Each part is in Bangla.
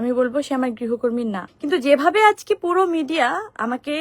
আমি বলব সে আমার গৃহকর্মী না। কিন্তু যেভাবে আজকে পুরো মিডিয়া আমাকে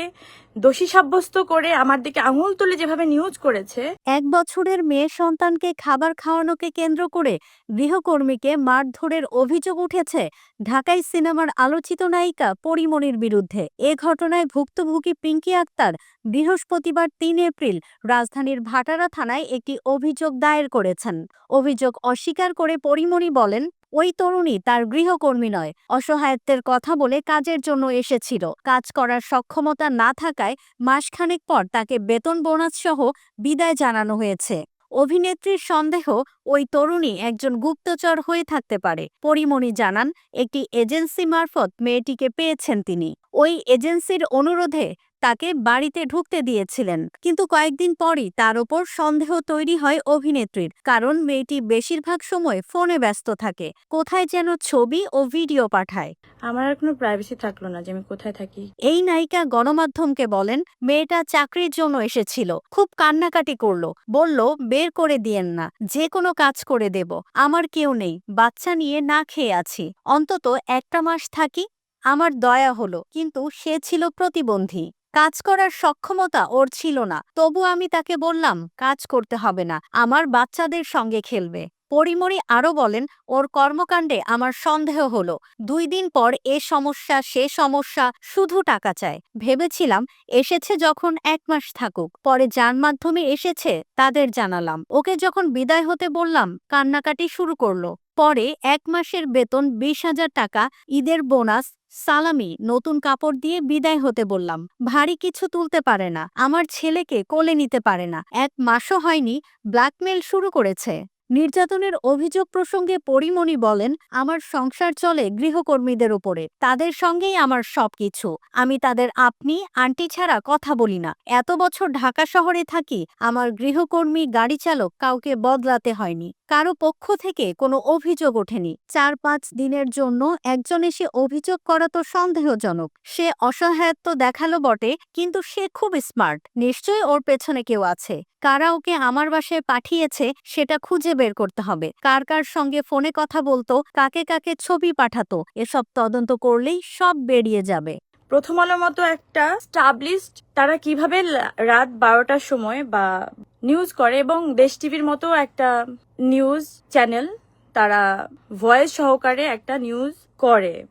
দোষী সাব্যস্ত করে আমার দিকে আঙুল তুলে যেভাবে নিউজ করেছে, এক বছরের মেয়ে সন্তানকে খাবার খাওয়ানোকে কেন্দ্র করে গৃহকর্মীকে মারধরের অভিযোগ উঠেছে ঢাকায় সিনেমার আলোচিত নায়িকা পরিমণির বিরুদ্ধে। এ ঘটনায় ভুক্তভোগী পিঙ্কি আক্তার বৃহস্পতিবার তিন এপ্রিল রাজধানীর ভাটারা থানায় একটি অভিযোগ দায়ের করেছেন। অভিযোগ অস্বীকার করে পরিমণি বলেন ওই তরুণী তার গৃহকর্মী নয়, অসহায়ত্বের কথা বলে কাজের জন্য এসেছিল। কাজ করার সক্ষমতা না থাকায় মাসখানেক পর তাকে বেতন বোনাস সহ বিদায় জানানো হয়েছে। অভিনেত্রীর সন্দেহ, ওই তরুণী একজন গুপ্তচর হয়ে থাকতে পারে, পরিমণি জানান, একটি এজেন্সি মারফত মেয়েটিকে পেয়েছেন তিনি। ওই এজেন্সির অনুরোধে তাকে বাড়িতে ঢুকতে দিয়েছিলেন। কিন্তু কয়েকদিন পরই তার ওপর সন্দেহ তৈরি হয় অভিনেত্রীর কারণ মেয়েটি বেশিরভাগ সময় ফোনে ব্যস্ত থাকে। কোথায় যেন ছবি ও ভিডিও পাঠায়। আমার আর কোনো প্রাইভেসি থাকল না যে আমি কোথায় থাকি। এই নায়িকা গণমাধ্যমকে বলেন মেয়েটা চাকরির জন্য এসেছিল খুব কান্নাকাটি করল। বলল বের করে দিয়েন না যে কোনো কাজ করে দেব। আমার কেউ নেই বাচ্চা নিয়ে না খেয়ে আছি। অন্তত একটা মাস থাকি আমার দয়া হলো। কিন্তু সে ছিল প্রতিবন্ধী। কাজ করার সক্ষমতা ওর ছিল না। তবু আমি তাকে বললাম, কাজ করতে হবে না, আমার বাচ্চাদের সঙ্গে খেলবে। পরিমরি আরও বলেন, ওর কর্মকাণ্ডে আমার সন্দেহ হলো। দুই দিন পর এ সমস্যা, সে সমস্যা, শুধু টাকা চায়। ভেবেছিলাম, এসেছে যখন এক মাস থাকুক, পরে যার মাধ্যমে এসেছে, তাদের জানালাম। ওকে যখন বিদায় হতে বললাম, কান্নাকাটি শুরু করল। পরে এক মাসের বেতন বিশ হাজার টাকা, ঈদের বোনাস, সালামি, নতুন কাপড় দিয়ে বিদায় হতে বললাম। ভারী কিছু তুলতে পারে না। আমার ছেলেকে কোলে নিতে পারে না। এক মাসও হয়নি ব্ল্যাকমেল শুরু করেছে। নির্যাতনের অভিযোগ প্রসঙ্গে পরিমণি বলেন, আমার সংসার চলে গৃহকর্মীদের উপরে। তাদের সঙ্গেই আমার সবকিছু। আমি তাদের আপনি, আন্টি ছাড়া কথা বলি না। এত বছর ঢাকা শহরে থাকি, আমার গৃহকর্মী গাড়ি চালক কাউকে বদলাতে হয়নি। কারও পক্ষ থেকে কোনো অভিযোগ ওঠেনি। চার পাঁচ দিনের জন্য একজন এসে অভিযোগ করা তো সন্দেহজনক। সে অসহায়ত্ব দেখাল বটে, কিন্তু সে খুব স্মার্ট। নিশ্চয়ই ওর পেছনে কেউ আছে। কারা ওকে আমার বাসায় পাঠিয়েছে, সেটা খুঁজে বের করতে হবে। কার কার সঙ্গে ফোনে কথা বলতো, কাকে কাকে ছবি পাঠাতো, এসব তদন্ত করলেই সব বেরিয়ে যাবে। প্রথম আলোর মতো একটা স্টাবলিশড তারা কীভাবে রাত বারোটার সময় বা নিউজ করে এবং দেশ টিভির মতো একটা নিউজ চ্যানেল তারা ভয়েস সহকারে একটা নিউজ করে।